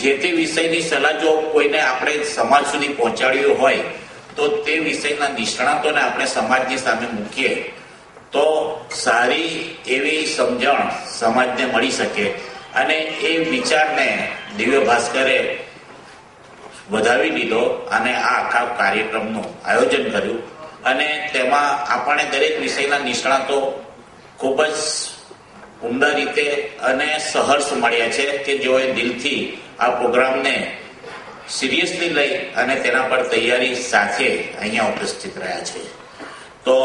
જે તે વિષયની સલાહ જો કોઈને આપણે સમાજ સુધી પહોંચાડ્યું હોય, તો તે વિષયના નિષ્ણાતોને આપણે સમાજની સામે મૂકીએ. તો સારી એવી સમજણ સમાજને મળી શકે અને એ વિચારને દિવ્ય ભાસ્કરે વધાવી લીધો અને આ આખા કાર્યક્રમનું આયોજન કર્યું. અને તેમાં આપણે દરેક વિષયના નિષ્ણાતો ખૂબ જ ઉમદા રીતે અને સહર્ષ મળ્યા છે કે જેઓએ દિલથી આ પ્રોગ્રામને સિરિયસલી લઈ અને તેના પર તૈયારી સાથે અહીંયા ઉપસ્થિત રહ્યા છે. તો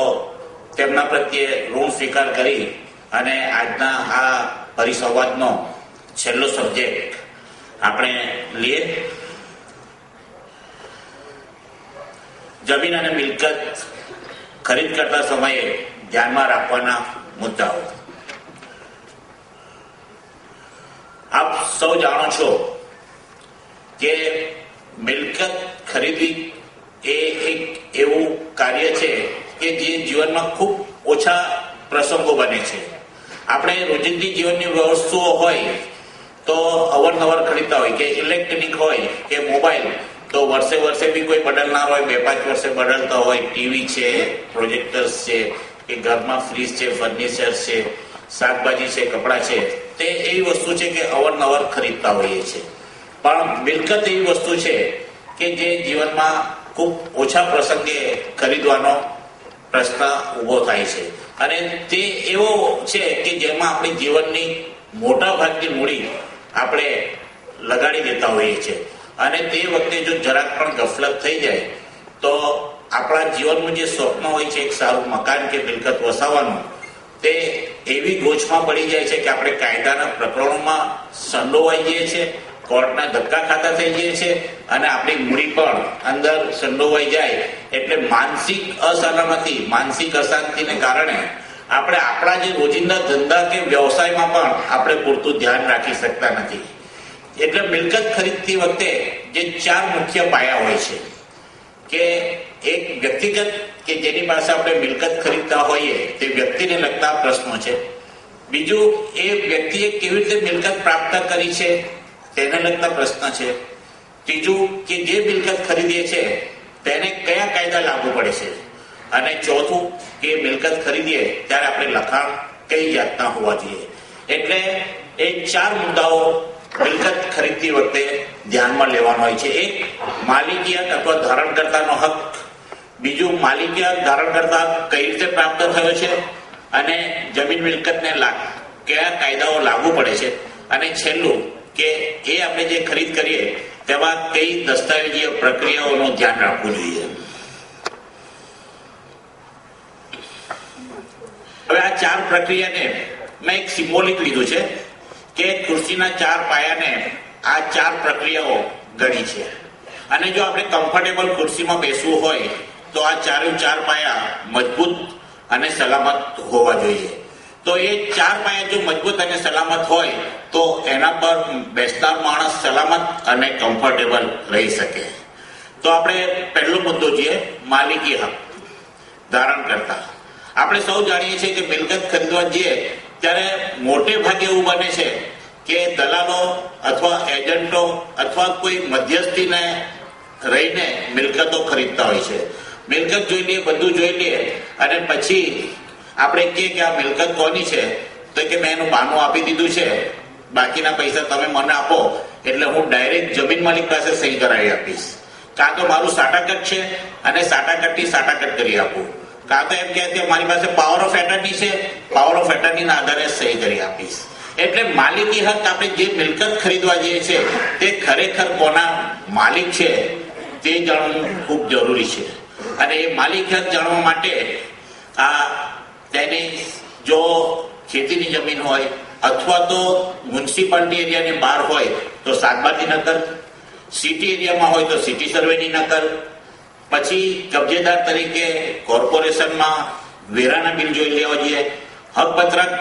તેમના પ્રત્યે ઋણ સ્વીકાર કરી અને આજના આ પરિસંવાદનો છેલ્લો સબ્જેક્ટ આપણે લઈએ. જમીન અને મિલકત ખરીદ કરતા સમયે ધ્યાનમાં રાખવાના મુદ્દાઓ આપ સૌ જાણો છો કે મિલકત ખરીદવી એ એક એવું કાર્ય છે કે જે જીવનમાં ખૂબ ઓછા પ્રસંગો બને છે. આપણે રોજિંદી જીવનની વસ્તુઓ હોય તો અવરનવર ખરીદતા હોય, કે ઇલેક્ટ્રોનિક હોય, કે મોબાઈલ, તો વર્ષે વર્ષે બી કોઈ બદલનાર હોય, બે પાંચ વર્ષે બદલતા હોય, ટીવી છે, પ્રોજેક્ટર્સ છે કે ઘરમાં ફ્રીજ છે ફર્નિચર છે, શાકભાજી છે, કપડાં છે, તે એવી વસ્તુ છે કે અવારનવાર ખરીદતા હોઈએ છે પણ મિલકત એવી વસ્તુ છે કે જે જીવનમાં ખૂબ ઓછા પ્રસંગે ખરીદવાનો પ્રશ્ન ઊભો થાય છે. અને તે એવો છે કે જેમાં આપણી જીવનની મોટા ભાગની મૂડી આપણે લગાડી દેતા હોઈએ છીએ. અને તે વખતે જો જરાક પણ ગફલત થઈ જાય, તો આપણા જીવનનું જે સ્વપ્ન હોય છે, એક સારું મકાન કે મિલકત વસાવવાનું તે એવી ગોચમાં પડી જાય છે કે આપણે કાયદાના પ્રકરણોમાં સંડોવાઈ જઈએ છીએ કોર્ટના ધક્કા ખાતા થઈ જઈએ છીએ અને આપણી મૂડી પણ અંદર સંડોવાઈ જાય. એટલે માનસિક અસલામતી, માનસિક અશાંતિને કારણે આપણે આપણા જે રોજિંદા ધંધા કે વ્યવસાયમાં પણ આપણે પૂરતું ધ્યાન રાખી શકતા નથી. એટલે મિલકત ખરીદતી વખતે જે ચાર મુખ્ય પાયા હોય છે કે એક વ્યક્તિગત કે જેની પાસે આપણે મિલકત ખરીદતા હોઈએ, તે વ્યક્તિને લગતા પ્રશ્નો છે. બીજું, એ વ્યક્તિએ કેવી રીતે મિલકત પ્રાપ્ત કરી છે, તેને લગતા પ્રશ્ન છે. ત્રીજું, કે જે મિલકત ખરીદીએ છે, તેને કયા કાયદા લાગુ પડે છે? અને ચોથું, કે મિલકત ખરીદીએ, ત્યારે આપણે લખાણ કઈ જાતના હોવા જોઈએ? એટલે એ ચાર મુદ્દાઓ મિલકત ખરીદતી વખતે ધ્યાનમાં લેવાનો હોય છે. એક માલિકિયત અથવા ધારણકર્તાનો હક. બીજું, માલિકિયત ધારણકર્તા કઈ રીતે પ્રાપ્ત થયો છે અને જમીન મિલકતને કયા કાયદાઓ લાગુ પડે છે. અને છેલ્લું, કે એ આપણે જે ખરીદ કરીએ, તેમાં કઈ દસ્તાવેજીય પ્રક્રિયાઓનું ધ્યાન રાખવું જોઈએ. હવે આ ચાર પ્રક્રિયાને મેં એક સિમ્બોલિક લીધું છે. કે ખુરશીના ચાર પાયાને આ ચાર પ્રક્રિયાઓ ગણી છે. અને જો આપણે કમ્ફર્ટેબલ ખુરશીમાં બેસવું હોય, તો આ ચારે ચાર પાયા મજબૂત અને સલામત હોવા જોઈએ. તો એ ચાર પાયા જો મજબૂત અને સલામત હોય, તો એના પર બેસનાર માણસ સલામત અને કમ્ફર્ટેબલ રહી શકે. તો આપણે પહેલો મુદ્દો જોઈએ, માલિકી હક ધારણ કરતા. આપણે સૌ જાણીએ છીએ કે મિલકત ખરીદવા જઈએ ત્યારે મોટે ભાગે એવું બને છે કે દલાલો અથવા એજન્ટો અથવા કોઈ મધ્યસ્થીને રહીને મિલકતો ખરીદતા હોય છે. મિલકત જોઈ લઈએ બધું જોઈ લઈએ અને પછી આપણે કહીએ કે આ મિલકત કોની છે? તો કે મેં એનું બાનું આપી દીધું છે. બાકીના પૈસા તમે મને આપો, એટલે હું ડાયરેક્ટ જમીન માલિક પાસે સહી કરાવી આપીશ. કાં તો મારું સાટાકટ છે અને સાટાકટથી સાટાકટ કરી આપું. કાં તો એમ કહે કે મારી પાસે પાવર ઓફ એટર્ની છે પાવર ઓફ એટર્નીના આધારે સહી કરી આપીશ. એટલે માલિકી હક આપણે જે મિલકત ખરીદવા જઈએ છે તે ખરેખર કોના માલિક છે, તે જાણવું ખૂબ જરૂરી છે. અને એ માલિક હક જાણવા માટે આ તેની જો ખેતીની જમીન હોય, અથવા તો મ્યુનિસિપાલિટી એરિયાની બહાર હોય, તો શાકભાજી નકલ સિટી એરિયામાં હોય તો સિટી સર્વેની નકલ પછી કબજેદાર તરીકે કોર્પોરેશનમાં વેરાના બિલ જોઈ લેવા જોઈએ. હકપત્રક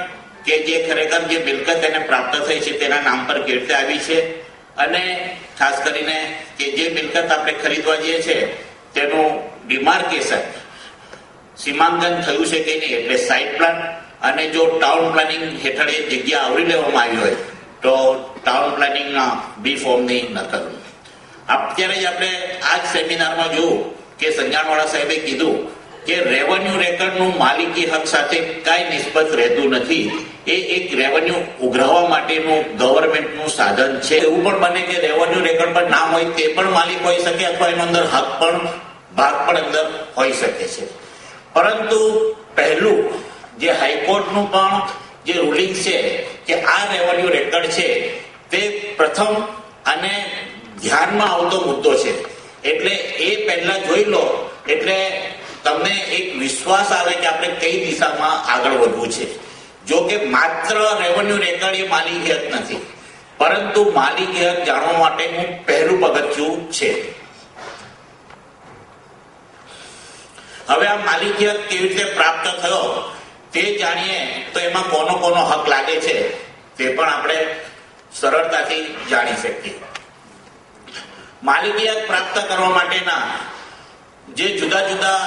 કે જે ખરેખર જે મિલકત એને પ્રાપ્ત થઈ છે તેના નામ પર કેવી રીતે આવી છે અને ખાસ કરીને કે જે મિલકત આપણે ખરીદવા જઈએ છે તેનું ડિમાર્કેશન સીમાંકન થયું છે કે નહીં એટલે સાઇટ પ્લાન અને જો ટાઉન પ્લાનિંગ હેઠળ એ જગ્યા આવરી લેવામાં આવી હોય તો ટાઉન પ્લાનિંગના બી ફોર્મની નકલ. અત્યારે જ આપણે આ જ સેમિનારમાં જોયું કે સંજાણવાળા સાહેબે કીધું કે રેવન્યુ રેકર્ડનું માલિકી હક સાથે કાંઈ નિસ્બત રહેતું નથી. એ એક રેવન્યુ ઉઘરાવવા માટેનું ગવર્મેન્ટનું સાધન છે. એવું પણ બને કે રેવન્યુ રેકર્ડ પર નામ હોય તે પણ માલિક હોઈ શકે અથવા એનો અંદર હક પણ, ભાગ પણ અંદર હોઈ શકે છે. પરંતુ પહેલું જે હાઈકોર્ટનું પણ જે રૂલિંગ છે કે આ રેવન્યુ રેકર્ડ છે તે પ્રથમ અને ધ્યાનમાં આવતો મુદ્દો છે. એટલે એ પહેલા જોઈ લો. એટલે તમને એક વિશ્વાસ આવે કે આપણે કઈ દિશામાં આગળ વધવું છે. જો કે માત્ર રેવન્યુ રેકર્ડ એ માલિકી હક નથી. પરંતુ માલિકી હક જાણવા માટેનું પહેલું પગથિયું છે હવે આ માલિકી હક કેવી રીતે પ્રાપ્ત થયો તે જાણીએ તો એમાં કોનો કોનો હક લાગે છે તે પણ આપણે સરળતાથી જાણી શકીએ. માલિકી પ્રાપ્ત કરવા માટેના જે જુદા જુદા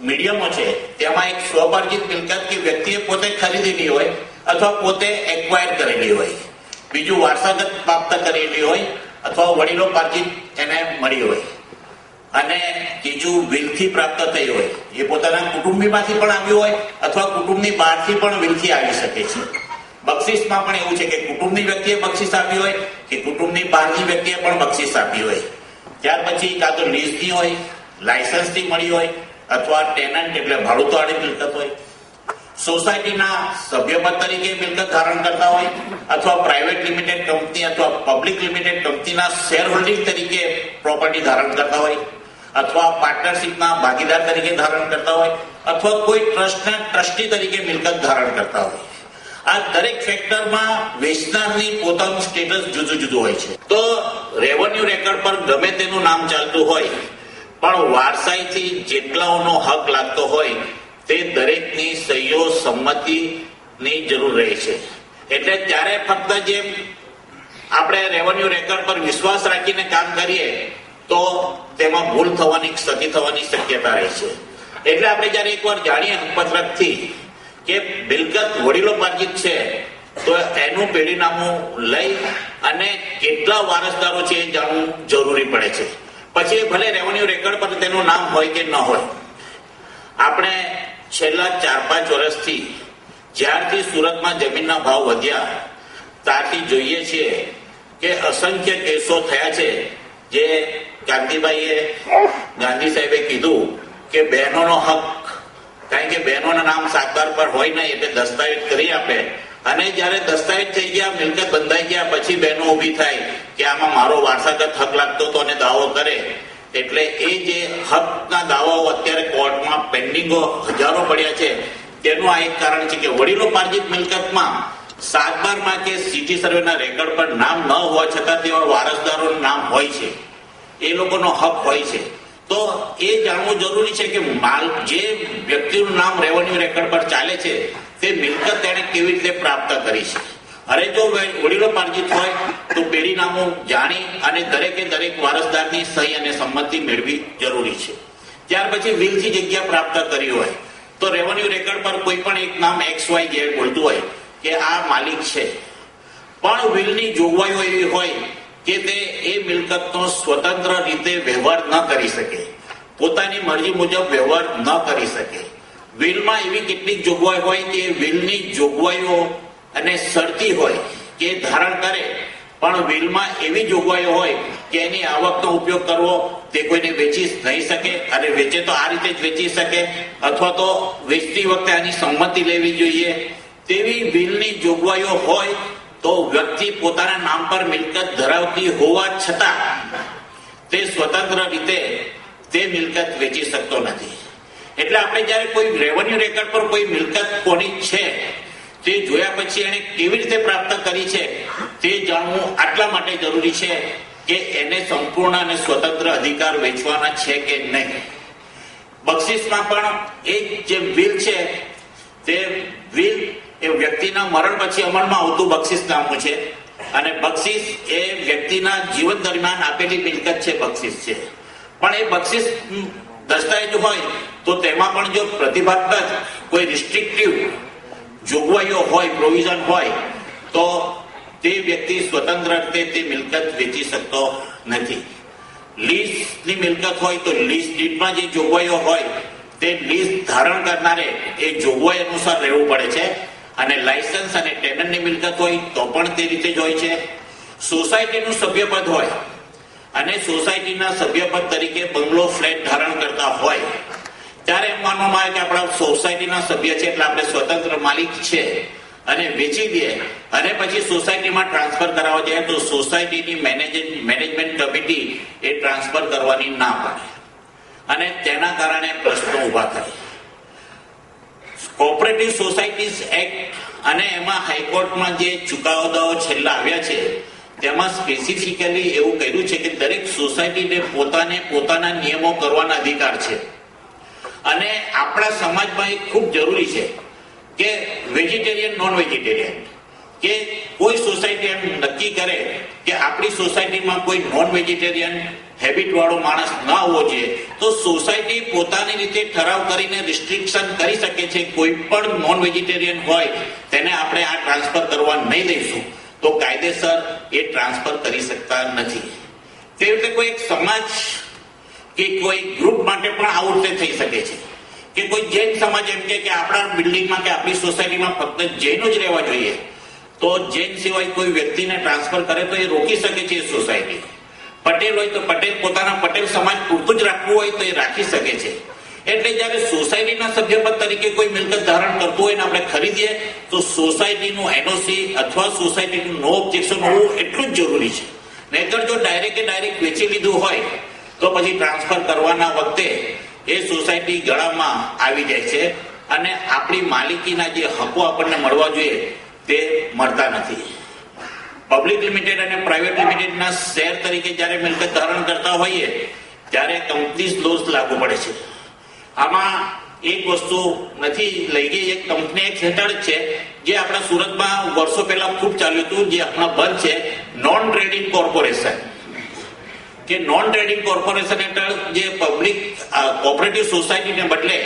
મીડિયમો છે, તેમાં એક સ્વપાર્જિત મિલકત કે વ્યક્તિએ પોતે ખરીદેલી હોય અથવા પોતે એક્વાયર કરેલી હોય. બીજું વારસાગત પ્રાપ્ત કરેલી હોય અથવા વડીલો પાર્જિત એને મળી હોય. અને ત્રીજું વિલથી પ્રાપ્ત થઈ હોય. એ પોતાના કુટુંબીમાંથી પણ આવ્યું હોય અથવા કુટુંબની બહારથી પણ વિલથી આવી શકે છે. બક્ષિસમાં પણ એવું છે કે કુટુંબની વ્યક્તિએ બક્ષિસ આપી હોય, કે કુટુંબની બહારની વ્યક્તિએ પણ બક્ષિસ આપી હોય. ત્યાર પછી કાં તો લીઝની હોય લાયસન્સથી મળી હોય, અથવા ટેનન્ટ એટલે ભાડુતવાળી મિલકત હોય. સોસાયટીના સભ્યપદ તરીકે મિલકત ધારણ કરતા હોય, અથવા પ્રાઇવેટ લિમિટેડ કંપની અથવા પબ્લિક લિમિટેડ કંપનીના શેર હોલ્ડિંગ તરીકે પ્રોપર્ટી ધારણ કરતા હોય, અથવા પાર્ટનરશિપના ભાગીદાર તરીકે ધારણ કરતા હોય, અથવા કોઈ ટ્રસ્ટના ટ્રસ્ટી તરીકે મિલકત ધારણ કરતા હોય. આ દરેક ફેક્ટરમાં વેચનારની પોતાનું સ્ટેટસ જુદું જુદું હોય છે. તો રેવન્યુ રેકોર્ડ પર ગમે તેનું નામ ચાલતું હોય, પણ વારસાઈથી જેટલાઓનો હક લાગતો હોય, તે દરેકની સહીઓ સંમતિની જરૂર રહે છે. એટલે ત્યારે ફક્ત જેમ આપણે રેવન્યુ રેકર્ડ પર વિશ્વાસ રાખીને કામ કરીએ, તો તેમાં ભૂલ થવાની, ક્ષતિ થવાની શક્યતા રહે છે. એટલે આપણે જ્યારે એકવાર જાણીએ હકપત્રકથી કે મિલકત વડીલો પાર્જિત છે, તો એનું પેઢીનામું લઈ અને કેટલા વારસદારો છે એ જાણવું જરૂરી પડે છે. પછી ભલે રેવન્યુ રેકર્ડ પર તેનું નામ હોય કે ન હોય. આપણે છેલ્લા ચાર પાંચ વર્ષથી જ્યારથી સુરતમાં જમીનના ભાવ વધ્યા, ત્યારથી જોઈએ છીએ કે અસંખ્ય કેસો થયા છે, જે ગાંધીભાઈએ ગાંધી સાહેબે કીધું કે બહેનોનો હક કારણ કે બહેનોના નામ સાતબાર પર હોય નહીં એટલે દસ્તાવેજ કરી આપે. અને જ્યારે દસ્તાવેજ થઈ ગયા, મિલકત બંધાઈ ગયા, પછી બહેનો ઊભી થાય કે આમાં મારો વારસાગત હક લાગતો હતો અને દાવો કરે. એટલે એ જે હકના દાવાઓ અત્યારે કોર્ટમાં પેન્ડિંગો હજારો પડ્યા છે, તેનું આ એક કારણ છે કે વડીલો પાર્જિત મિલકતમાં સાતબારમાં કે સિટી સર્વેના રેકર્ડ પર નામ ન હોવા છતાં તેવા વારસદારોનું નામ હોય છે. એ લોકોનો હક હોય છે. તો એ જાણવું જરૂરી છે કે માલ જે વ્યક્તિનું નામ રેવન્યુ રેકર્ડ પર ચાલે છે, તે મિલકત તેણે કેવી રીતે પ્રાપ્ત કરી છે? અરે જો વડીલો પાર્જિત હોય, તો પેઢીનામું જાણી અને દરેકે દરેક વારસદારની સહી અને સંમતિ મેળવી જરૂરી છે. ત્યાર પછી વિલથી જગ્યા પ્રાપ્ત કરી હોય, તો રેવન્યુ રેકર્ડ પર કોઈ પણ એક નામ એક્સ વાય ઝેડ બોલતું હોય કે આ માલિક છે. પણ વિલની જોગવાઈઓ એવી હોય કે તે એ મિલકતનો સ્વતંત્ર રીતે વ્યવહાર ન કરી શકે. પોતાની મરજી મુજબ વ્યવહાર ન કરી શકે. વિલમાં એવી કેટલીક જોગવાઈ હોય કે વિલની જોગવાઈઓ અને શરતી હોય કે ધારણ કરે, પણ વિલમાં એવી જોગવાઈઓ હોય કે એની આવકનો ઉપયોગ કરવો તે કોઈને વેચી નહીં શકે અને વેચે તો આ રીતે જ વેચી શકે અથવા તો વેચતી વખતે આની સંમતિ લેવી જોઈએ. તેવી વિલની જોગવાઈઓ હોય તો વ્યક્તિ પોતાના નામ પર મિલકત ધરાવતી હોવા છતાં તે સ્વતંત્ર રીતે તે મિલકત વેચી શકતો નથી. એટલે આપણે જ્યારે કોઈ રેવન્યુ રેકર્ડ પર કોઈ મિલકત કોની છે, તે જોયા પછી એને કેવી રીતે પ્રાપ્ત કરી છે, તે જાણવું આટલા માટે જરૂરી છે કે એને સંપૂર્ણ અને સ્વતંત્ર અધિકાર વેચવાના છે કે નહીં. બક્ષિસમાં પણ એક જે વિલ છે, તે બિલ એ વ્યક્તિના મરણ પછી અમલમાં આવતું બક્ષિસ નામનું છે. અને બક્ષિસ એ વ્યક્તિના જીવન દરમિયાન આપેલી મિલકત છે, બક્ષિસ છે. પણ એ બક્ષિસ દસ્તાવેજ હોય તો તેમાં પણ જો પ્રતિભાત્મક કોઈ રિસ્ટ્રિક્ટિવ જોગવાઈઓ હોય પ્રોવિઝન હોય, તો તે વ્યક્તિ સ્વતંત્ર રીતે તે મિલકત વેચી શકતો નથી. લીઝની મિલકત હોય તો લીઝ ડીડમાં જે જોગવાઈઓ હોય, તે લીઝ ધારણ કરનારે એ જોગવાઈ અનુસાર રહેવું પડે છે. અને લાયસન્સ અને ટેનરની મિલકત હોય તો પણ તે રીતે જ હોય છે. સોસાયટીનું સભ્યપદ હોય અને સોસાયટીના સભ્યપદ તરીકે બંગલો ફ્લેટ ધારણ કરતા હોય, ત્યારે એમ માનવામાં આવે કે આપણા સોસાયટીના સભ્ય છે એટલે આપણે સ્વતંત્ર માલિક છે અને વેચી દે અને પછી સોસાયટીમાં ટ્રાન્સફર કરાવવા જાય તો સોસાયટીની મેનેજ મેનેજમેન્ટ કમિટી એ ટ્રાન્સફર કરવાની ના પાડે. અને તેના કારણે પ્રશ્નો ઊભા થાય. કોઓપરેટિવ સોસાયટીઝ એક્ટ અને એમાં હાઈકોર્ટમાં જે ચુકાદાઓ છેલ્લા આવ્યા છે, તેમાં સ્પેસિફિકલી એવું કહ્યું છે કે દરેક સોસાયટીને પોતાને પોતાના નિયમો કરવાના અધિકાર છે. અને આપણા સમાજમાં એ ખૂબ જરૂરી છે કે વેજીટેરિયન નોન વેજીટેરિયન કે કોઈ સોસાયટી એમ નક્કી કરે કે આપણી સોસાયટીમાં કોઈ નોન વેજીટેરિયન હેબિટ વાળો માણસ ન હોવો જોઈએ. તો સોસાયટી પોતાની રીતે ઠરાવ કરીને રિસ્ટ્રિક્શન કરી શકે છે, કોઈ પણ નોન વેજીટેરિયન હોય, તેને આપણે આ ટ્રાન્સફર કરવા નહીં દઈશું. તો કાયદેસર એ ટ્રાન્સફર કરી શકતા નથી. તે રીતે કોઈ એક સમાજ કે કોઈ ગ્રુપ માટે પણ આવું રીતે થઈ શકે છે. કે કોઈ જૈન સમાજ એમ કે કે આપણા બિલ્ડિંગમાં કે આપણી સોસાયટીમાં ફક્ત જૈનો જ રહેવા જોઈએ. તો જૈન સિવાય કોઈ વ્યક્તિને ટ્રાન્સફર કરે તો એ રોકી શકે છે સોસાયટી પટેલ હોય તો પટેલ, પોતાના પટેલ સમાજ પૂરતું જ રાખવું હોય તો એ રાખી શકે છે. એટલે જ્યારે સોસાયટીના સભ્યપદ તરીકે કોઈ મિલકત ધારણ કરતું હોય ને આપણે ખરીદીએ, તો સોસાયટીનું એનઓસી અથવા સોસાયટીનું નો ઓબ્જેક્શન હોવું એટલું જ જરૂરી છે. નહીતર જો ડાયરેક્ટ ડાયરેક્ટ વેચી લીધું હોય, તો પછી ટ્રાન્સફર કરવાના વખતે એ સોસાયટી ગળામાં આવી જાય છે અને આપણી માલિકીના જે હકો આપણને મળવા જોઈએ, તે મળતા નથી. પબ્લિક લિમિટેડ અને પ્રાઇવેટ લિમિટેડના શેર તરીકે જ્યારે મિલકત ધારણ કરતા હોઈએ, ત્યારે કંપનીઝ લોસ લાગુ પડે છે. આમાં એક વસ્તુ નથી લઈ ગઈ, એક કંપની એક હેઠળ છે, જે આપણા સુરતમાં વર્ષો પહેલા ખૂબ ચાલ્યું હતું, જે હમણાં બંધ છે નોન ટ્રેડિંગ કોર્પોરેશન કે નોન ટ્રેડિંગ કોર્પોરેશન હેઠળ જે પબ્લિક કોઓપરેટિવ સોસાયટીને બદલે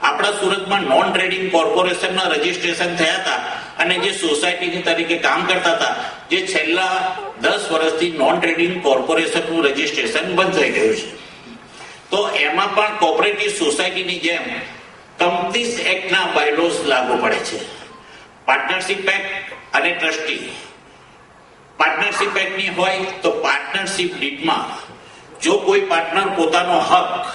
આપણા સુરતમાં નોન ટ્રેડિંગ કોર્પોરેશનના રજીસ્ટ્રેશન થયા હતા અને જે સોસાયટીની તરીકે કામ કરતા હતા દસ વર્ષથી નોન ટ્રેડિંગ કોર્પોરેશનનું રજીસ્ટ્રેશન બંધ થઈ ગયું છે. તો એમાં પણ કોઓપરેટિવ સોસાયટીની જેમ કંપનીઝ એક્ટના બાયલોસ લાગુ પડે છે. પાર્ટનરશિપ એક્ટ અને ટ્રસ્ટી પાર્ટનરશિપ એક્ટની હોય તો પાર્ટનરશિપ ડીટમાં જો કોઈ પાર્ટનર પોતાનો હક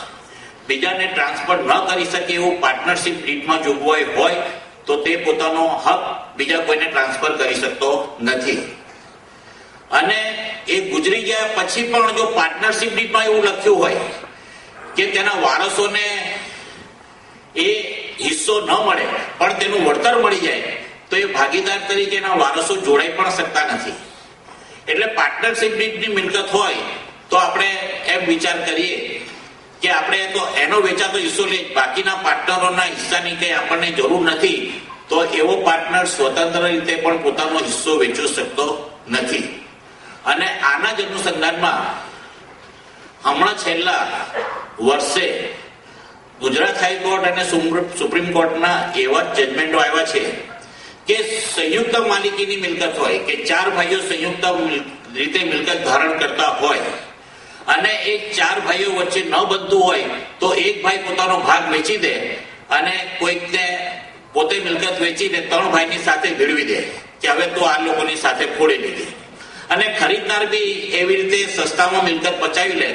બીજાને ટ્રાન્સફર ન કરી શકે એવું પાર્ટનરશિપ ડીટમાં જોગવાઈ હોય તો તે પોતાનો હક બીજા કોઈને ટ્રાન્સફર કરી શકતો નથી. અને એ ગુજરી ગયા પછી પણ જો પાર્ટનરશિપ ડીટમાં એવું લખ્યું હોય કે તેના વારસોને એ હિસ્સો ન મળે, પણ તેનું વળતર મળી જાય, તો એ ભાગીદાર તરીકે એના વારસો જોડાઈ પણ શકતા નથી. એટલે પાર્ટનરશિપ ડીટની મિલકત હોય તો આપણે એમ વિચાર કરીએ કે આપણે તો એનો વેચાતો હિસ્સો લઈએ, બાકીના પાર્ટનરોના હિસ્સાની કંઈ આપણને જરૂર નથી, તો એવો પાર્ટનર સ્વતંત્ર રીતે પણ પોતાનો હિસ્સો વેચી શકતો નથી. અને આના જ અનુસંધાનમાં હમણાં છેલ્લા વર્ષે ગુજરાત હાઈકોર્ટ અને સુપ્રીમ- કોર્ટના એવા જજમેન્ટો આવ્યા છે કે સંયુક્ત માલિકીની મિલકત હોય, કે ચાર ભાઈઓ સંયુક્ત રીતે મિલકત ધારણ કરતા હોય અને એ ચાર ભાઈઓ વચ્ચે ન બનતું હોય તો એક ભાઈ પોતાનો ભાગ વેચી દે અને કોઈકને પોતે મિલકત વેચીને ત્રણ ભાઈની સાથે ભેળવી દે, કે હવે તો આ લોકોની સાથે ફોડી લીધી અને ખરીદનાર બી એવી રીતે સસ્તામાં મિલકત પચાવી લે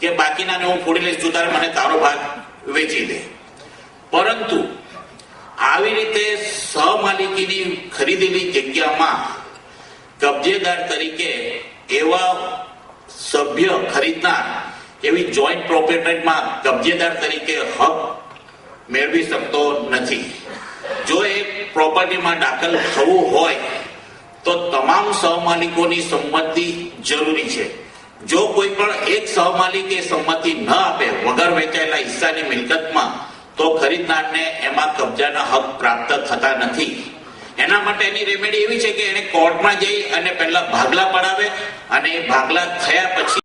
કે બાકીનાને હું ફોડી લઈશ, તું તારે મને તારો ભાગ વેચી દે. પરંતુ આવી રીતે સહમાલિકીની ખરીદેલી જગ્યામાં કબજેદાર તરીકે એવા સભ્ય ખરીદનાર, એવી જોઈન્ટ પ્રોપર્ટીમાં કબજેદાર તરીકે હક મેળવી શકતો નથી. જો એ પ્રોપર્ટીમાં દાખલ થવું હોય તો તમામ સહમાલિકોની સંમતિ જરૂરી છે. જો કોઈ પણ એક સહમાલિકે સંમતિ ન આપે વગર વેચાયેલા હિસ્સાની મિલકતમાં, તો ખરીદનારને એમાં કબજાના હક પ્રાપ્ત થતા નથી. એના માટે એની રેમેડી એવી છે કે એને કોર્ટમાં જઈ અને પહેલા ભાગલા પડાવે અને એ ભાગલા થયા પછી